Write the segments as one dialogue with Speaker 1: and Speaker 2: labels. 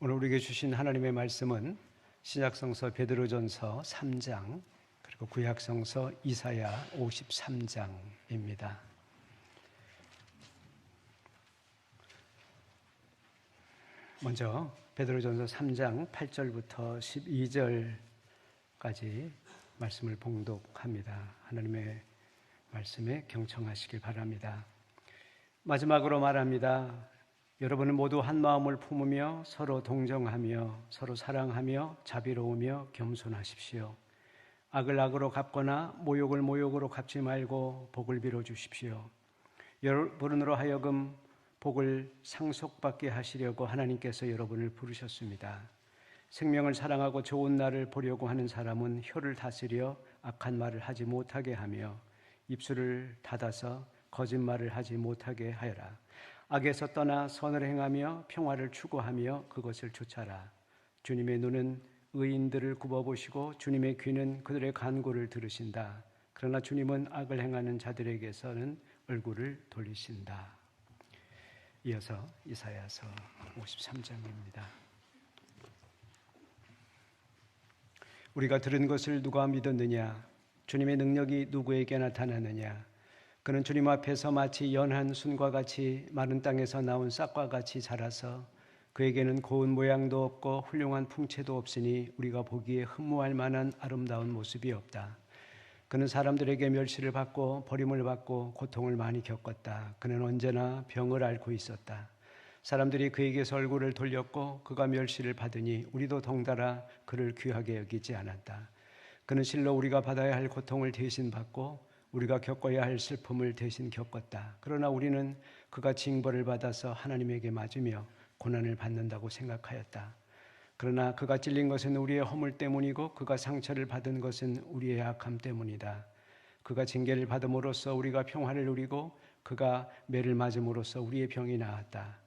Speaker 1: 오늘 우리에게 주신 하나님의 말씀은 신약성서 베드로전서 3장 그리고 구약성서 이사야 53장입니다. 먼저 베드로전서 3장 8절부터 12절까지 말씀을 봉독합니다. 하나님의 말씀에 경청하시길 바랍니다. 마지막으로 말합니다. 여러분은 모두 한 마음을 품으며 서로 동정하며 서로 사랑하며 자비로우며 겸손하십시오. 악을 악으로 갚거나 모욕을 모욕으로 갚지 말고 복을 빌어 주십시오. 여러분으로 하여금 복을 상속받게 하시려고 하나님께서 여러분을 부르셨습니다. 생명을 사랑하고 좋은 날을 보려고 하는 사람은 혀를 다스려 악한 말을 하지 못하게 하며 입술을 닫아서 거짓말을 하지 못하게 하여라. 악에서 떠나 선을 행하며 평화를 추구하며 그것을 쫓아라. 주님의 눈은 의인들을 굽어보시고 주님의 귀는 그들의 간구를 들으신다. 그러나 주님은 악을 행하는 자들에게서는 얼굴을 돌리신다. 이어서 이사야서 53장입니다. 우리가 들은 것을 누가 믿었느냐? 주님의 능력이 누구에게 나타나느냐? 그는 주님 앞에서 마치 연한 순과 같이 마른 땅에서 나온 싹과 같이 자라서 그에게는 고운 모양도 없고 훌륭한 풍채도 없으니 우리가 보기에 흠모할 만한 아름다운 모습이 없다. 그는 사람들에게 멸시를 받고 버림을 받고 고통을 많이 겪었다. 그는 언제나 병을 앓고 있었다. 사람들이 그에게서 얼굴을 돌렸고 그가 멸시를 받으니 우리도 덩달아 그를 귀하게 여기지 않았다. 그는 실로 우리가 받아야 할 고통을 대신 받고 우리가 겪어야 할 슬픔을 대신 겪었다. 그러나 우리는 그가 징벌을 받아서 하나님에게 맞으며 고난을 받는다고 생각하였다. 그러나 그가 찔린 것은 우리의 허물 때문이고 그가 상처를 받은 것은 우리의 악함 때문이다. 그가 징계를 받음으로써 우리가 평화를 누리고 그가 매를 맞음으로써 우리의 병이 나았다.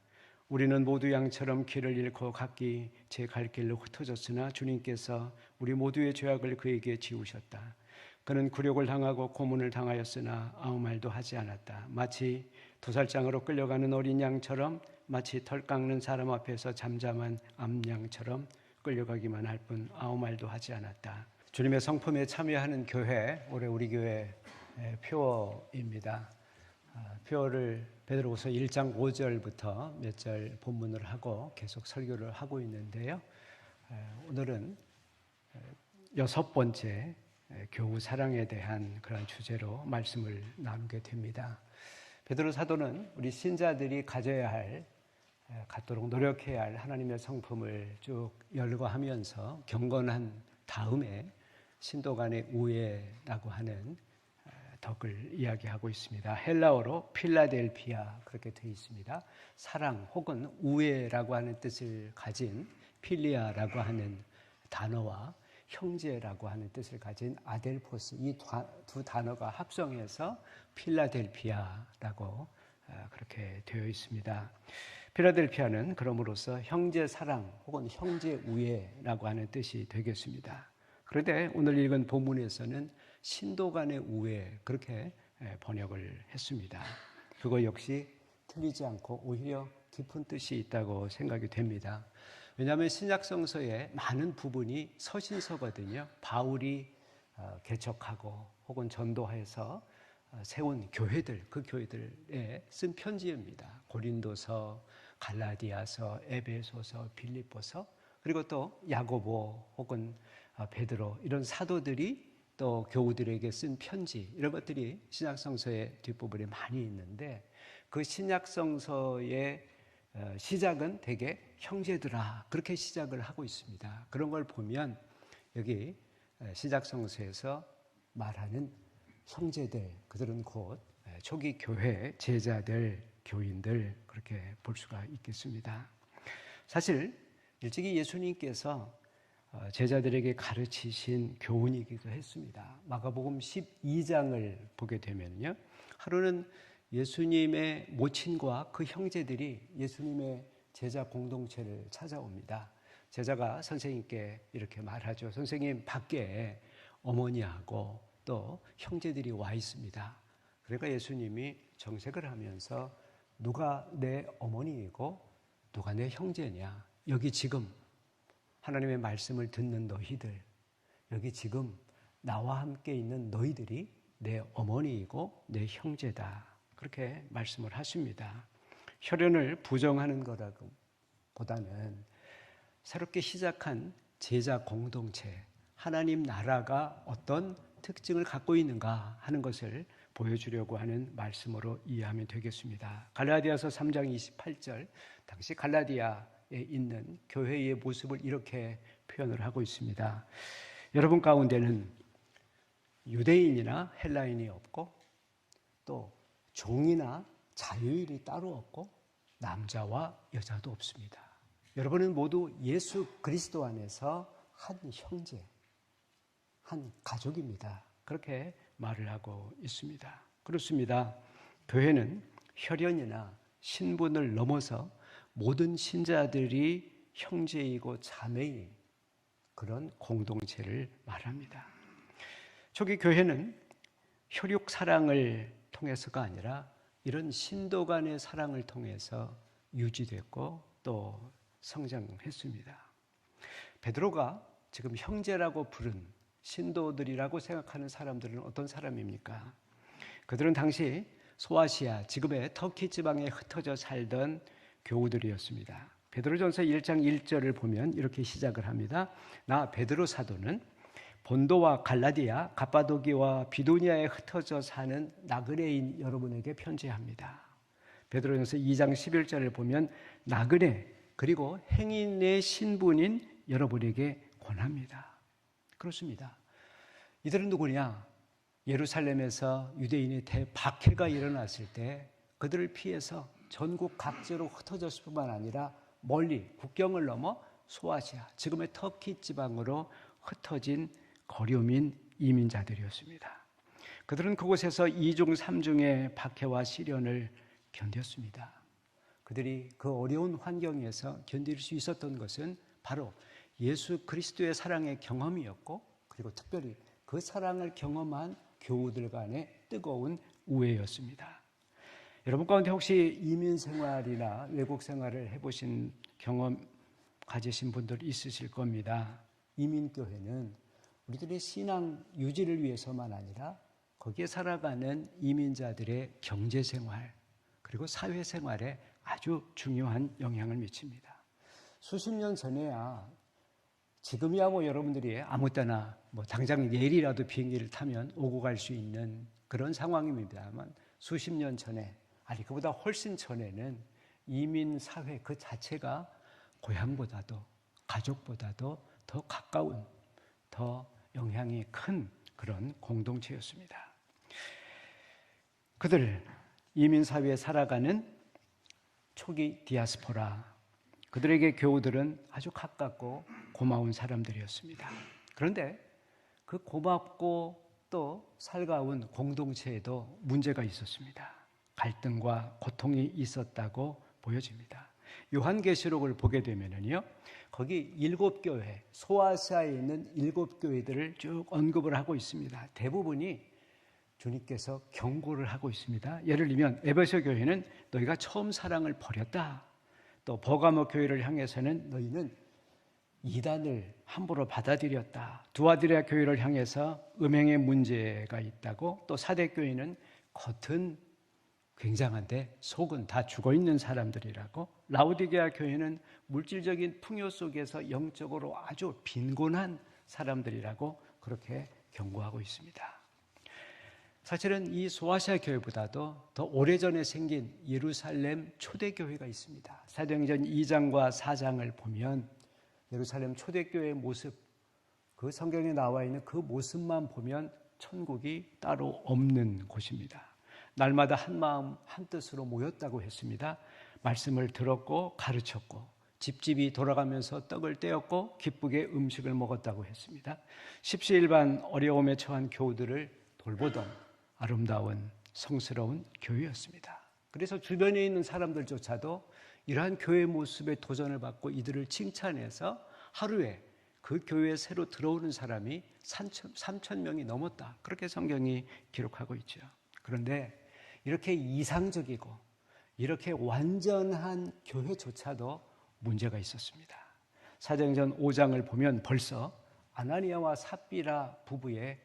Speaker 1: 우리는 모두 양처럼 길을 잃고 각기 제 갈 길로 흩어졌으나 주님께서 우리 모두의 죄악을 그에게 지우셨다. 그는 굴욕을 당하고 고문을 당하였으나 아무 말도 하지 않았다. 마치 도살장으로 끌려가는 어린 양처럼 마치 털 깎는 사람 앞에서 잠잠한 암양처럼 끌려가기만 할 뿐 아무 말도 하지 않았다. 주님의 성품에 참여하는 교회 올해 우리 교회 표어입니다. 아, 표어를 베드로후서 1장 5절부터 몇 절 본문을 하고 계속 설교를 하고 있는데요. 오늘은 여섯 번째 교우 사랑에 대한 그런 주제로 말씀을 나누게 됩니다. 베드로 사도는 우리 신자들이 가져야 할 갖도록 노력해야 할 하나님의 성품을 쭉 열거하면서 경건한 다음에 신도 간의 우애라고 하는 덕을 이야기하고 있습니다. 헬라어로 필라델피아 그렇게 되어 있습니다. 사랑 혹은 우애라고 하는 뜻을 가진 필리아라고 하는 단어와 형제라고 하는 뜻을 가진 아델포스 이 두 단어가 합성해서 필라델피아라고 아, 그렇게 되어 있습니다. 필라델피아는 그럼으로써 형제 사랑 혹은 형제 우애라고 하는 뜻이 되겠습니다. 그런데 오늘 읽은 본문에서는 신도 간의 우애 그렇게 번역을 했습니다. 그거 역시 틀리지 않고 오히려 깊은 뜻이 있다고 생각이 됩니다. 왜냐하면 신약성서의 많은 부분이 서신서거든요. 바울이 어, 개척하고 혹은 전도해서 어, 세운 교회들, 그 교회들에 쓴 편지입니다. 고린도서, 갈라디아서, 에베소서, 빌립보서, 그리고 또 야고보 혹은 어, 베드로 이런 사도들이 또 교우들에게 쓴 편지 이런 것들이 신약성서의 뒷부분에 많이 있는데 그 신약성서의 시작은 대개 형제들아 그렇게 시작을 하고 있습니다. 그런 걸 보면 여기 시작 성서에서 말하는 형제들 그들은 곧 초기 교회 제자들 교인들 그렇게 볼 수가 있겠습니다. 사실 일찍이 예수님께서 어, 제자들에게 가르치신 교훈이기도 했습니다. 마가복음 12장을 보게 되면요. 하루는 예수님의 모친과 그 형제들이 예수님의 제자 공동체를 찾아옵니다. 제자가 선생님께 이렇게 말하죠. 선생님, 밖에 어머니하고 또 형제들이 와 있습니다. 그러니까 예수님이 정색을 하면서 누가 내 어머니이고 누가 내 형제냐 여기 지금 하나님의 말씀을 듣는 너희들, 여기 지금 나와 함께 있는 너희들이 내 어머니이고 내 형제다. 그렇게 말씀을 하십니다. 혈연을 부정하는 거라고 보다는 새롭게 시작한 제자 공동체, 하나님 나라가 어떤 특징을 갖고 있는가 하는 것을 보여주려고 하는 말씀으로 이해하면 되겠습니다. 갈라디아서 3장 28절, 당시 갈라디아에 있는 교회의 모습을 이렇게 표현을 하고 있습니다. 여러분 가운데는 유대인이나 헬라인이 없고 또 종이나 자유인이 따로 없고 남자와 여자도 없습니다. 여러분은 모두 예수 그리스도 안에서 한 형제, 한 가족입니다. 그렇게 말을 하고 있습니다. 그렇습니다. 교회는 혈연이나 신분을 넘어서 모든 신자들이 형제이고 자매인 그런 공동체를 말합니다. 초기 교회는 혈육 사랑을 통해서가 아니라 이런 신도 간의 사랑을 통해서 유지됐고 또 성장했습니다. 베드로가 지금 형제라고 부른 신도들이라고 생각하는 사람들은 어떤 사람입니까? 그들은 당시 소아시아, 지금의 터키 지방에 흩어져 살던 교우들이었습니다. 베드로전서 1장 1절을 보면 이렇게 시작을 합니다. 나 베드로 사도는 본도와 갈라디아, 갑바도기와 비도니아에 흩어져 사는 나그네인 여러분에게 편지합니다. 베드로전서 2장 11절을 보면 나그네 그리고 행인의 신분인 여러분에게 권합니다. 그렇습니다. 이들은 누구냐? 예루살렘에서 유대인의 대박해가 일어났을 때 그들을 피해서 전국 각지로 흩어졌을 뿐만 아니라 멀리 국경을 넘어 소아시아, 지금의 터키 지방으로 흩어진 거류민 이민자들이었습니다. 그들은 그곳에서 이중 삼중의 박해와 시련을 견뎠습니다. 그들이 그 어려운 환경에서 견딜 수 있었던 것은 바로 예수 그리스도의 사랑의 경험이었고 그리고 특별히 그 사랑을 경험한 교우들 간의 뜨거운 우애였습니다. 여러분 가운데 혹시 이민 생활이나 외국 생활을 해보신 경험 가지신 분들 있으실 겁니다. 이민교회는 우리들의 신앙 유지를 위해서만 아니라 거기에 살아가는 이민자들의 경제 생활 그리고 사회 생활에 아주 중요한 영향을 미칩니다. 수십 년 전에야 지금이야 뭐 여러분들이 아무 때나 뭐 당장 내일이라도 비행기를 타면 오고 갈 수 있는 그런 상황입니다만 수십 년 전에 아니 그보다 훨씬 전에는 이민 사회 그 자체가 고향보다도 가족보다도 더 가까운 더 영향이 큰 그런 공동체였습니다. 그들 이민 사회에 살아가는 초기 디아스포라 그들에게 교우들은 아주 가깝고 고마운 사람들이었습니다. 그런데 그 고맙고 또 살가운 공동체에도 문제가 있었습니다. 갈등과 고통이 있었다고 보여집니다. 요한계시록을 보게 되면은요, 거기 일곱 교회, 소아시아에 있는 일곱 교회들을 쭉 언급을 하고 있습니다. 대부분이 주님께서 경고를 하고 있습니다. 예를 들면 에베소 교회는 너희가 처음 사랑을 버렸다. 또 버가모 교회를 향해서는 너희는 이단을 함부로 받아들였다. 두아디라 교회를 향해서 음행의 문제가 있다고 또 사대 교회는 겉은 굉장한데 속은 다 죽어 있는 사람들이라고 라우디게아 교회는 물질적인 풍요 속에서 영적으로 아주 빈곤한 사람들이라고 그렇게 경고하고 있습니다. 사실은 이 소아시아 교회보다도 더 오래전에 생긴 예루살렘 초대교회가 있습니다. 사도행전 2장과 4장을 보면 예루살렘 초대교회의 모습, 그 성경에 나와 있는 그 모습만 보면 천국이 따로 없는 곳입니다. 날마다 한 마음 한 뜻으로 모였다고 했습니다. 말씀을 들었고 가르쳤고 집집이 돌아가면서 떡을 떼었고 기쁘게 음식을 먹었다고 했습니다. 십시일반 어려움에 처한 교우들을 돌보던 아름다운 성스러운 교회였습니다. 그래서 주변에 있는 사람들조차도 이러한 교회 모습에 도전을 받고 이들을 칭찬해서 하루에 그 교회에 새로 들어오는 사람이 3천 명이 넘었다. 그렇게 성경이 기록하고 있죠. 그런데 이렇게 이상적이고 이렇게 완전한 교회조차도 문제가 있었습니다. 사도행전 5장을 보면 벌써 아나니아와 삽비라 부부의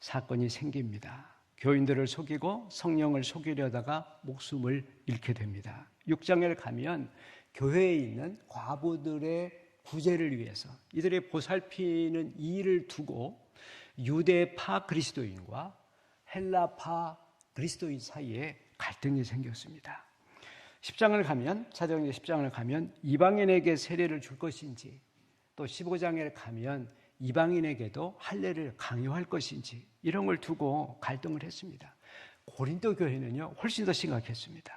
Speaker 1: 사건이 생깁니다. 교인들을 속이고 성령을 속이려다가 목숨을 잃게 됩니다. 6장을 가면 교회에 있는 과부들의 구제를 위해서 이들의 보살피는 일을 두고 유대파 그리스도인과 헬라파 그리스도인 사이에 갈등이 생겼습니다. 10장을 가면 사도행전 10장을 가면 이방인에게 세례를 줄 것인지 또 15장에 가면 이방인에게도 할례를 강요할 것인지 이런 걸 두고 갈등을 했습니다. 고린도 교회는요 훨씬 더 심각했습니다.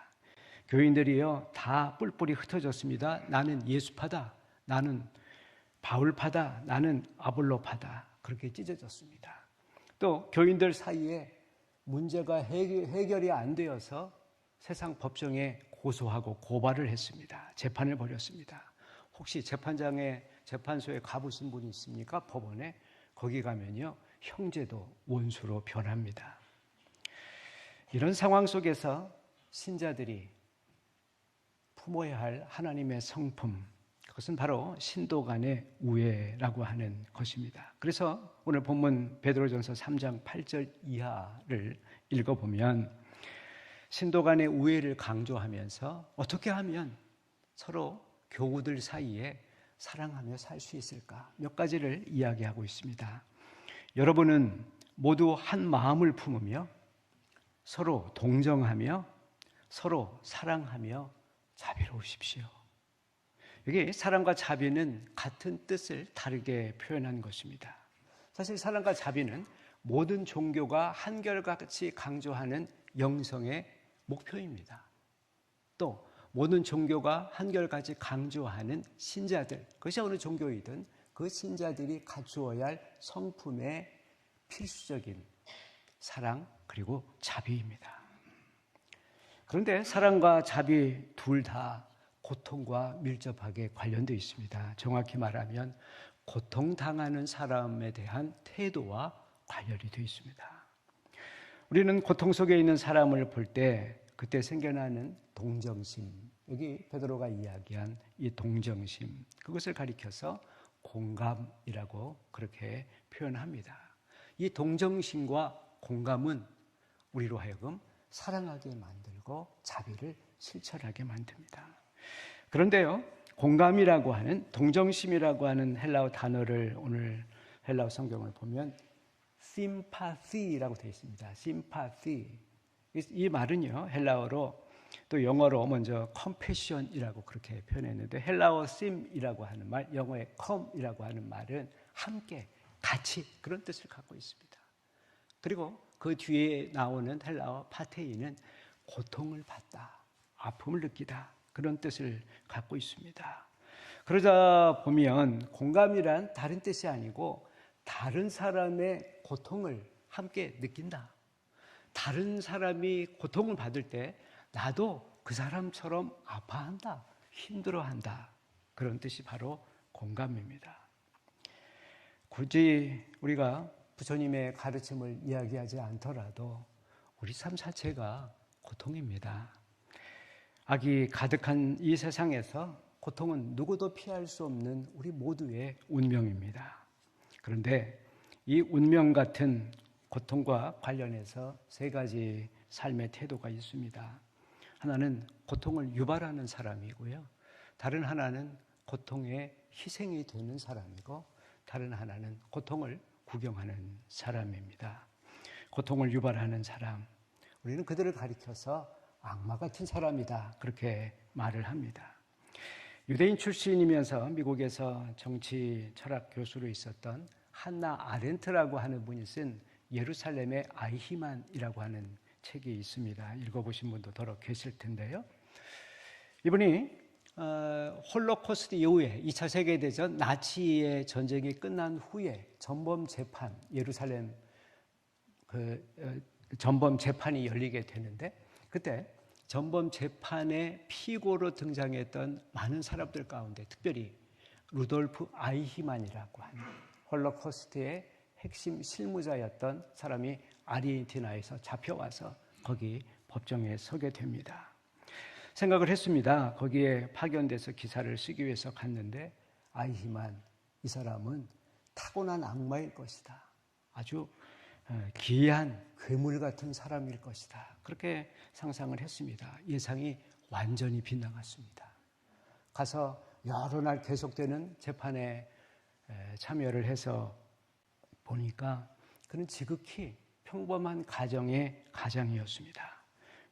Speaker 1: 교인들이요 다 뿔뿔이 흩어졌습니다. 나는 예수파다, 나는 바울파다, 나는 아볼로파다 그렇게 찢어졌습니다. 또 교인들 사이에 문제가 해결 이 안 되어서 세상 법정에 고소하고 고발을 했습니다. 재판을 벌였습니다. 혹시 재판장에 재판소에 가보신 분이 있습니까? 법원에 거기 가면요 형제도 원수로 변합니다. 이런 상황 속에서 신자들이 품어야 할 하나님의 성품 그것은 바로 신도 간의 우애라고 하는 것입니다. 그래서 오늘 본문 베드로전서 3장 8절 이하를 읽어 보면 신도 간의 우애를 강조하면서 어떻게 하면 서로 교우들 사이에 사랑하며 살 수 있을까? 몇 가지를 이야기하고 있습니다. 여러분은 모두 한 마음을 품으며 서로 동정하며 서로 사랑하며 자비로우십시오. 여기 사랑과 자비는 같은 뜻을 다르게 표현한 것입니다. 사실 사랑과 자비는 모든 종교가 한결같이 강조하는 영성의 목표입니다. 또 모든 종교가 한결같이 강조하는 신자들, 그것이 어느 종교이든 그 신자들이 갖추어야 할 성품의 필수적인 사랑 그리고 자비입니다. 그런데 사랑과 자비 둘 다 고통과 밀접하게 관련되어 있습니다. 정확히 말하면 고통당하는 사람에 대한 태도와 관련이 되어 있습니다. 우리는 고통 속에 있는 사람을 볼 때 그때 생겨나는 동정심, 여기 베드로가 이야기한 이 동정심, 그것을 가리켜서 공감이라고 그렇게 표현합니다. 이 동정심과 공감은 우리로 하여금 사랑하게 만들고 자비를 실천하게 만듭니다. 그런데요, 공감이라고 하는 동정심이라고 하는 헬라어 단어를 오늘 헬라어 성경을 보면 sympathy라고 되어 있습니다. sympathy. 이 말은요, 헬라어로 또 영어로 먼저 compassion이라고 그렇게 표현했는데 헬라어 sim이라고 하는 말, 영어의 come이라고 하는 말은 함께, 같이 그런 뜻을 갖고 있습니다. 그리고 그 뒤에 나오는 헬라어 파테이는 고통을 받다, 아픔을 느끼다 그런 뜻을 갖고 있습니다. 그러자 보면 공감이란 다른 뜻이 아니고 다른 사람의 고통을 함께 느낀다. 다른 사람이 고통을 받을 때 나도 그 사람처럼 아파한다, 힘들어한다. 그런 뜻이 바로 공감입니다. 굳이 우리가 부처님의 가르침을 이야기하지 않더라도 우리 삶 자체가 고통입니다. 악이 가득한 이 세상에서 고통은 누구도 피할 수 없는 우리 모두의 운명입니다. 그런데 이 운명 같은 고통과 관련해서 세 가지 삶의 태도가 있습니다. 하나는 고통을 유발하는 사람이고요. 다른 하나는 고통에 희생이 되는 사람이고, 다른 하나는 고통을 구경하는 사람입니다. 고통을 유발하는 사람. 우리는 그들을 가리켜서 악마 같은 사람이다. 그렇게 말을 합니다. 유대인 출신이면서 미국에서 정치 철학 교수로 있었던 한나 아렌트라고 하는 분이 쓴 예루살렘의 아이히만이라고 하는 책이 있습니다. 읽어보신 분도 더러 계실 텐데요. 이분이 어, 홀로코스트 이후에 2차 세계대전 나치의 전쟁이 끝난 후에 전범 재판 예루살렘 그 어, 전범 재판이 열리게 되는데 그때 전범 재판의 피고로 등장했던 많은 사람들 가운데 특별히 루돌프 아이히만이라고 하는 홀로코스트의 핵심 실무자였던 사람이 아르헨티나에서 잡혀와서 거기 법정에 서게 됩니다. 생각을 했습니다. 거기에 파견돼서 기사를 쓰기 위해서 갔는데 아이히만 이 사람은 타고난 악마일 것이다. 아주 어, 기이한 괴물 같은 사람일 것이다. 그렇게 상상을 했습니다. 예상이 완전히 빗나갔습니다. 가서 여러 날 계속되는 재판에 참여를 해서 보니까 그는 지극히 평범한 가정의 가장이었습니다.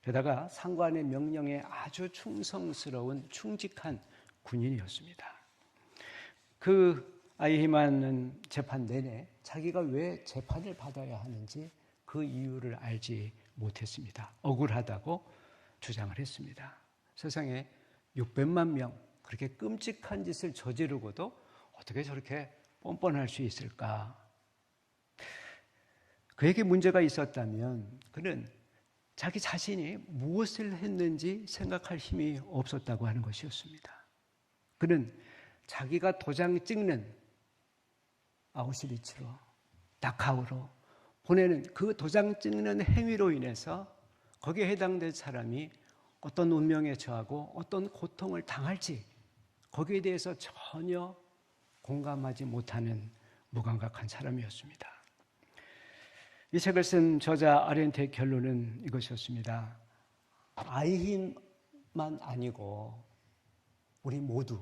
Speaker 1: 게다가 상관의 명령에 아주 충성스러운 충직한 군인이었습니다. 그 아이히만은 재판 내내 자기가 왜 재판을 받아야 하는지 그 이유를 알지 못했습니다. 억울하다고 주장을 했습니다. 세상에 600만 명 그렇게 끔찍한 짓을 저지르고도 어떻게 저렇게 뻔뻔할 수 있을까? 그에게 문제가 있었다면 그는 자기 자신이 무엇을 했는지 생각할 힘이 없었다고 하는 것이었습니다. 그는 자기가 도장 찍는 아우슈비츠로 다카우로 보내는 그 도장 찍는 행위로 인해서 거기에 해당된 사람이 어떤 운명에 처하고 어떤 고통을 당할지 거기에 대해서 전혀 공감하지 못하는 무감각한 사람이었습니다. 이 책을 쓴 저자 아렌트의 결론은 이것이었습니다. 아이힘만 아니고 우리 모두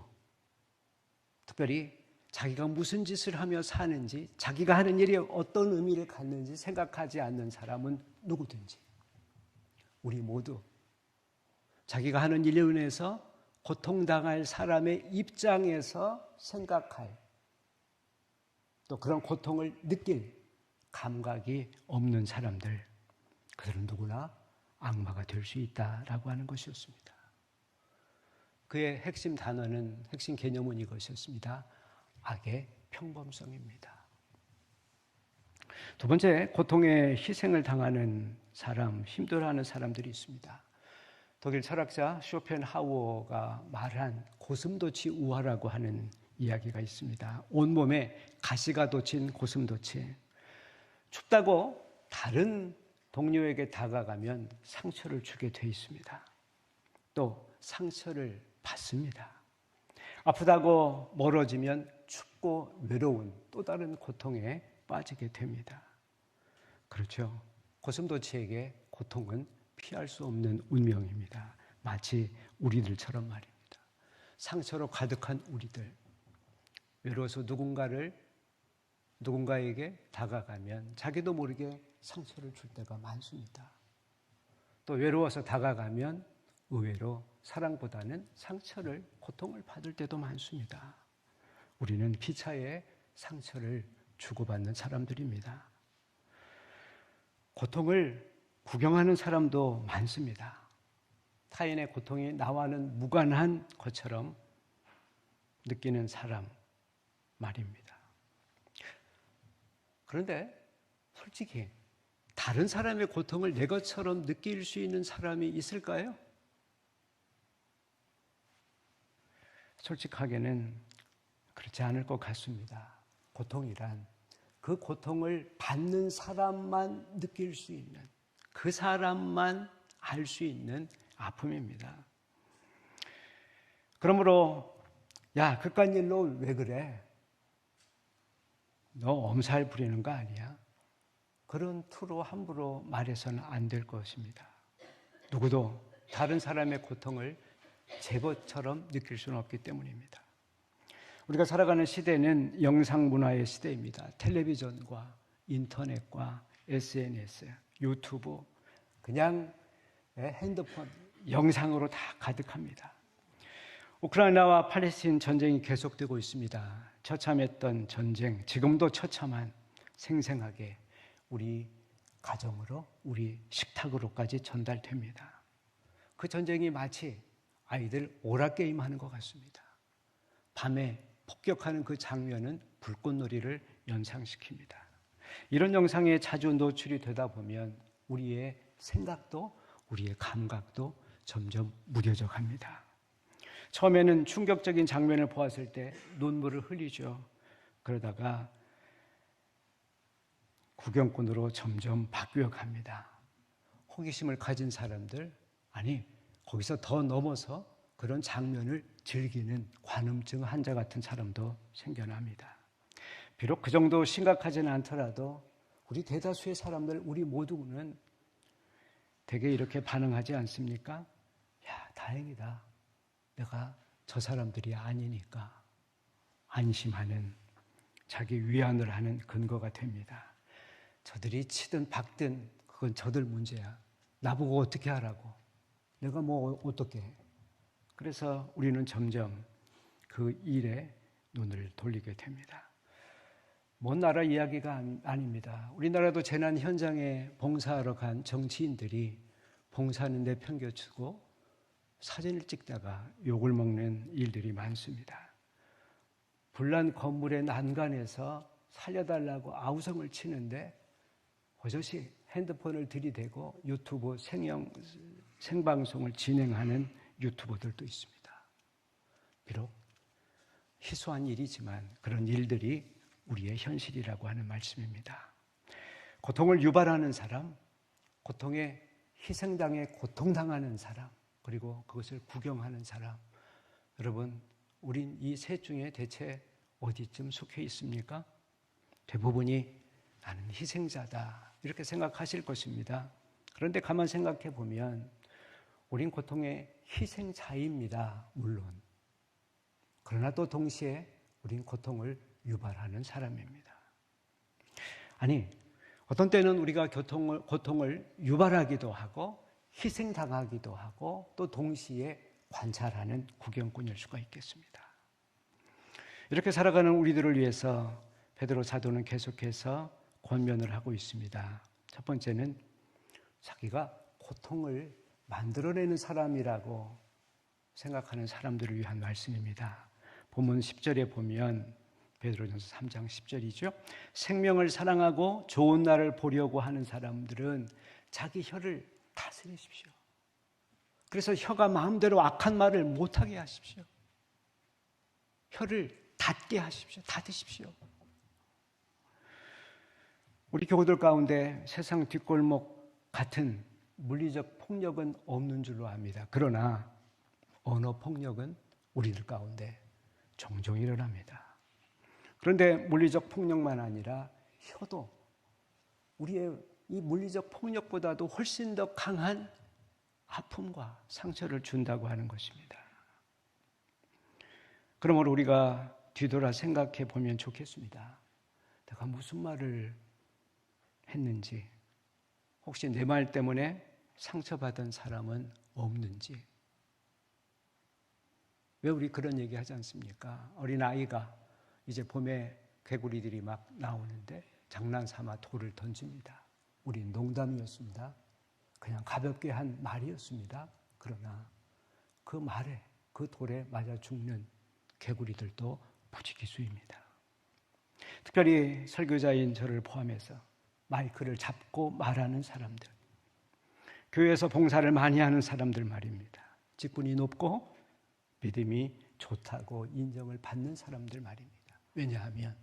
Speaker 1: 특별히 자기가 무슨 짓을 하며 사는지 자기가 하는 일이 어떤 의미를 갖는지 생각하지 않는 사람은 누구든지 우리 모두 자기가 하는 일로 인해서 고통당할 사람의 입장에서 생각할 또 그런 고통을 느낄 감각이 없는 사람들, 그들은 누구나 악마가 될 수 있다라고 하는 것이었습니다. 그의 핵심 단어는, 핵심 개념은 이것이었습니다. 악의 평범성입니다. 두 번째, 고통에 희생을 당하는 사람, 힘들어하는 사람들이 있습니다. 독일 철학자 쇼펜하우어가 말한 고슴도치 우화라고 하는 이야기가 있습니다. 온몸에 가시가 돋친 고슴도치. 춥다고 다른 동료에게 다가가면 상처를 주게 돼 있습니다. 또 상처를 받습니다. 아프다고 멀어지면 춥고 외로운 또 다른 고통에 빠지게 됩니다. 그렇죠. 고슴도치에게 고통은 피할 수 없는 운명입니다. 마치 우리들처럼 말입니다. 상처로 가득한 우리들. 외로워서 누군가를 누군가에게 다가가면 자기도 모르게 상처를 줄 때가 많습니다. 또 외로워서 다가가면 의외로 사랑보다는 상처를, 고통을 받을 때도 많습니다. 우리는 피차에 상처를 주고받는 사람들입니다. 고통을 구경하는 사람도 많습니다. 타인의 고통이 나와는 무관한 것처럼 느끼는 사람 말입니다. 그런데 솔직히 다른 사람의 고통을 내 것처럼 느낄 수 있는 사람이 있을까요? 솔직하게는 그렇지 않을 것 같습니다. 고통이란 그 고통을 받는 사람만 느낄 수 있는 그 사람만 알 수 있는 아픔입니다. 그러므로 야 그깟 일로 왜 그래? 너 엄살 부리는 거 아니야? 그런 투로 함부로 말해서는 안 될 것입니다. 누구도 다른 사람의 고통을 제 것처럼 느낄 수는 없기 때문입니다. 우리가 살아가는 시대는 영상 문화의 시대입니다. 텔레비전과 인터넷과 SNS, 유튜브, 그냥 핸드폰, 영상으로 다 가득합니다. 우크라이나와 팔레스틴 전쟁이 계속되고 있습니다. 처참했던 전쟁, 지금도 처참한 생생하게 우리 가정으로, 우리 식탁으로까지 전달됩니다. 그 전쟁이 마치 아이들 오락게임 하는 것 같습니다. 밤에 폭격하는 그 장면은 불꽃놀이를 연상시킵니다. 이런 영상에 자주 노출이 되다 보면 우리의 생각도 우리의 감각도 점점 무뎌져 갑니다. 처음에는 충격적인 장면을 보았을 때 눈물을 흘리죠. 그러다가 구경꾼으로 점점 바뀌어 갑니다. 호기심을 가진 사람들, 아니, 거기서 더 넘어서 그런 장면을 즐기는 관음증 환자 같은 사람도 생겨납니다. 비록 그 정도 심각하지는 않더라도 우리 대다수의 사람들, 우리 모두는 되게 이렇게 반응하지 않습니까? 야, 다행이다. 내가 저 사람들이 아니니까 안심하는 자기 위안을 하는 근거가 됩니다. 저들이 치든 박든 그건 저들 문제야. 나보고 어떻게 하라고. 내가 뭐 어떻게 해. 그래서 우리는 점점 그 일에 눈을 돌리게 됩니다. 먼 나라 이야기가 아닙니다. 우리나라도 재난 현장에 봉사하러 간 정치인들이 봉사하는 데 편겨주고 사진을 찍다가 욕을 먹는 일들이 많습니다. 불난 건물의 난간에서 살려달라고 아우성을 치는데 버젓이 핸드폰을 들이대고 유튜브 생영, 생방송을 진행하는 유튜버들도 있습니다. 비록 희소한 일이지만 그런 일들이 우리의 현실이라고 하는 말씀입니다. 고통을 유발하는 사람, 고통에 희생당해 고통당하는 사람, 그리고 그것을 구경하는 사람. 여러분, 우린 이 셋 중에 대체 어디쯤 속해 있습니까? 대부분이 나는 희생자다. 이렇게 생각하실 것입니다. 그런데 가만 생각해 보면 우린 고통의 희생자입니다. 물론. 그러나 또 동시에 우린 고통을 유발하는 사람입니다. 아니, 어떤 때는 우리가 교통을, 고통을 유발하기도 하고 희생당하기도 하고 또 동시에 관찰하는 구경꾼일 수가 있겠습니다. 이렇게 살아가는 우리들을 위해서 베드로 사도는 계속해서 권면을 하고 있습니다. 첫 번째는 자기가 고통을 만들어내는 사람이라고 생각하는 사람들을 위한 말씀입니다. 본문 10절에 보면 베드로전서 3장 10절이죠. 생명을 사랑하고 좋은 날을 보려고 하는 사람들은 자기 혀를 다스리십시오. 그래서 혀가 마음대로 악한 말을 못하게 하십시오. 혀를 닫게 하십시오. 닫으십시오. 우리 교우들 가운데 세상 뒷골목 같은 물리적 폭력은 없는 줄로 압니다. 그러나 언어 폭력은 우리들 가운데 종종 일어납니다. 그런데 물리적 폭력만 아니라 혀도 우리의 이 물리적 폭력보다도 훨씬 더 강한 아픔과 상처를 준다고 하는 것입니다. 그러므로 우리가 뒤돌아 생각해 보면 좋겠습니다. 내가 무슨 말을 했는지, 혹시 내 말 때문에 상처받은 사람은 없는지. 왜 우리 그런 얘기 하지 않습니까? 어린 아이가 이제 봄에 개구리들이 막 나오는데 장난삼아 돌을 던집니다. 우린 농담이었습니다. 그냥 가볍게 한 말이었습니다. 그러나 그 말에, 그 돌에 맞아 죽는 개구리들도 부지기수입니다. 특별히 설교자인 저를 포함해서 마이크를 잡고 말하는 사람들, 교회에서 봉사를 많이 하는 사람들 말입니다. 직분이 높고 믿음이 좋다고 인정을 받는 사람들 말입니다. 왜냐하면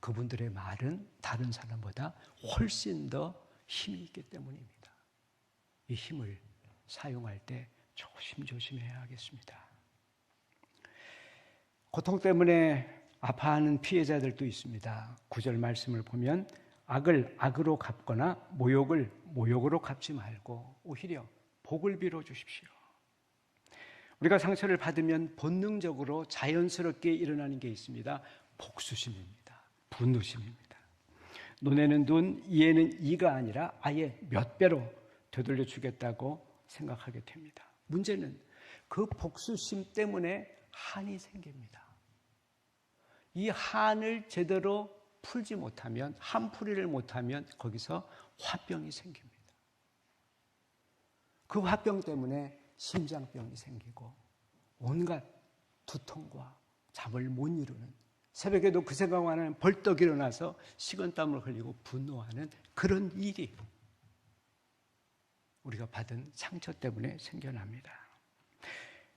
Speaker 1: 그분들의 말은 다른 사람보다 훨씬 더 힘이 있기 때문입니다. 이 힘을 사용할 때 조심조심해야 하겠습니다. 고통 때문에 아파하는 피해자들도 있습니다. 구절 말씀을 보면 악을 악으로 갚거나 모욕을 모욕으로 갚지 말고 오히려 복을 빌어 주십시오. 우리가 상처를 받으면 본능적으로 자연스럽게 일어나는 게 있습니다. 복수심입니다. 분노심입니다. 눈에는 눈, 이에는 이가 아니라 아예 몇 배로 되돌려 주겠다고 생각하게 됩니다. 문제는 그 복수심 때문에 한이 생깁니다. 이 한을 제대로 풀지 못하면, 한풀이를 못하면 거기서 화병이 생깁니다. 그 화병 때문에 심장병이 생기고 온갖 두통과 잠을 못 이루는 새벽에도 그 생각만 하면 벌떡 일어나서 식은땀을 흘리고 분노하는 그런 일이 우리가 받은 상처 때문에 생겨납니다.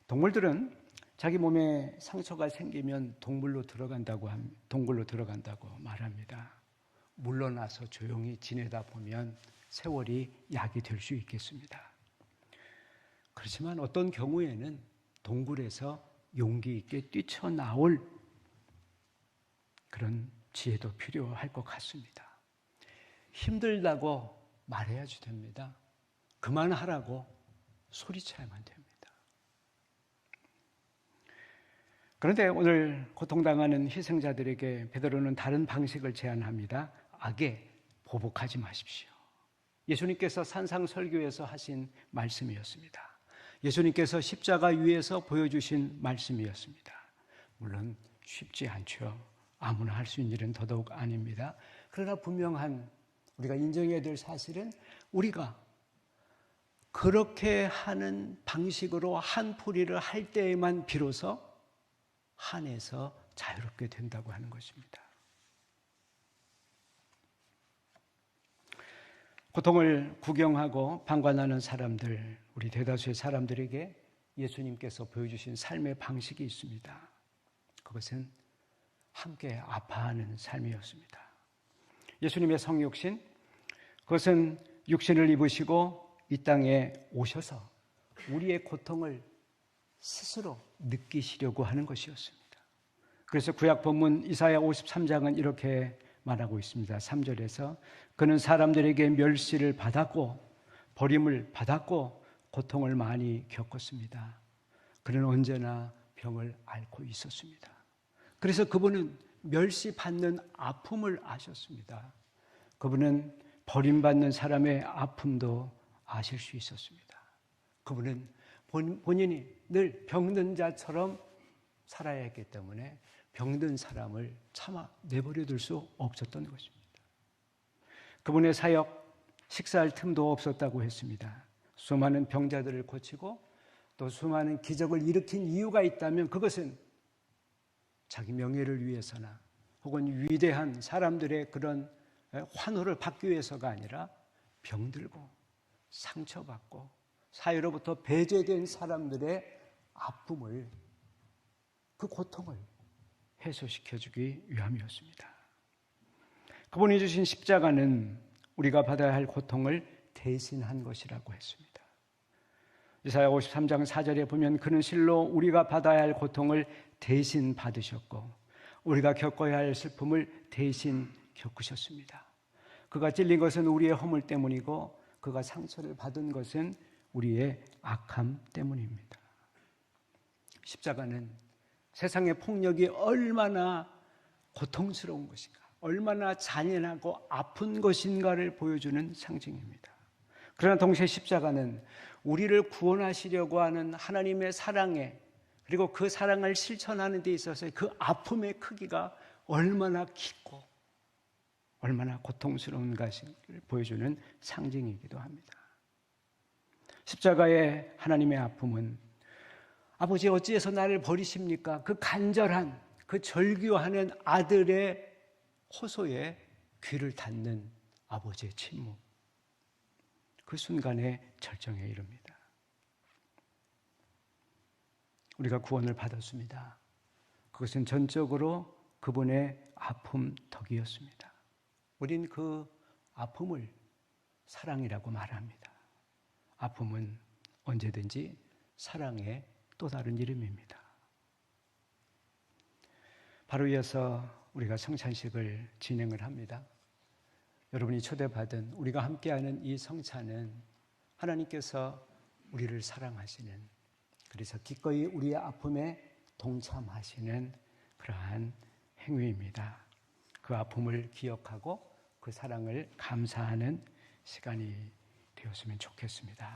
Speaker 1: 동물들은 자기 몸에 상처가 생기면 동물로 들어간다고 함, 동굴로 들어간다고 말합니다. 물러나서 조용히 지내다 보면 세월이 약이 될 수 있겠습니다. 그렇지만 어떤 경우에는 동굴에서 용기 있게 뛰쳐나올 그런 지혜도 필요할 것 같습니다. 힘들다고 말해야지 됩니다. 그만하라고 소리쳐야만 됩니다. 그런데 오늘 고통당하는 희생자들에게 베드로는 다른 방식을 제안합니다. 악에 보복하지 마십시오. 예수님께서 산상 설교에서 하신 말씀이었습니다. 예수님께서 십자가 위에서 보여주신 말씀이었습니다. 물론 쉽지 않죠. 아무나 할 수 있는 일은 더더욱 아닙니다. 그러나 분명한 우리가 인정해야 될 사실은 우리가 그렇게 하는 방식으로 한 풀이를 할 때에만 비로소 한에서 자유롭게 된다고 하는 것입니다. 고통을 구경하고 방관하는 사람들, 우리 대다수의 사람들에게 예수님께서 보여주신 삶의 방식이 있습니다. 그것은 함께 아파하는 삶이었습니다. 예수님의 성육신, 그것은 육신을 입으시고 이 땅에 오셔서 우리의 고통을 스스로 느끼시려고 하는 것이었습니다. 그래서 구약 본문 이사야 53장은 이렇게 말하고 있습니다. 3절에서 그는 사람들에게 멸시를 받았고 버림을 받았고 고통을 많이 겪었습니다. 그는 언제나 병을 앓고 있었습니다. 그래서 그분은 멸시받는 아픔을 아셨습니다. 그분은 버림받는 사람의 아픔도 아실 수 있었습니다. 그분은 본인이 늘 병든 자처럼 살아야 했기 때문에 병든 사람을 참아 내버려 둘 수 없었던 것입니다. 그분의 사역, 식사할 틈도 없었다고 했습니다. 수많은 병자들을 고치고 또 수많은 기적을 일으킨 이유가 있다면 그것은 자기 명예를 위해서나 혹은 위대한 사람들의 그런 환호를 받기 위해서가 아니라 병들고 상처받고 사회로부터 배제된 사람들의 아픔을 그 고통을 해소시켜 주기 위함이었습니다. 그분이 주신 십자가는 우리가 받아야 할 고통을 대신한 것이라고 했습니다. 이사야 53장 4절에 보면 그는 실로 우리가 받아야 할 고통을 대신 받으셨고 우리가 겪어야 할 슬픔을 대신 겪으셨습니다. 그가 찔린 것은 우리의 허물 때문이고 그가 상처를 받은 것은 우리의 악함 때문입니다. 십자가는 세상의 폭력이 얼마나 고통스러운 것인가, 얼마나 잔인하고 아픈 것인가를 보여주는 상징입니다. 그러나 동시에 십자가는 우리를 구원하시려고 하는 하나님의 사랑에 그리고 그 사랑을 실천하는 데 있어서 그 아픔의 크기가 얼마나 깊고 얼마나 고통스러운 것을 보여주는 상징이기도 합니다. 십자가의 하나님의 아픔은 아버지 어찌해서 나를 버리십니까? 그 간절한 그 절규하는 아들의 호소에 귀를 닫는 아버지의 침묵. 그 순간에 절정에 이릅니다. 우리가 구원을 받았습니다. 그것은 전적으로 그분의 아픔 덕이었습니다. 우린 그 아픔을 사랑이라고 말합니다. 아픔은 언제든지 사랑의 또 다른 이름입니다. 바로 이어서 우리가 성찬식을 진행을 합니다. 여러분이 초대받은 우리가 함께하는 이 성찬은 하나님께서 우리를 사랑하시는 그래서 기꺼이 우리의 아픔에 동참하시는 그러한 행위입니다. 그 아픔을 기억하고 그 사랑을 감사하는 시간이 되었으면 좋겠습니다.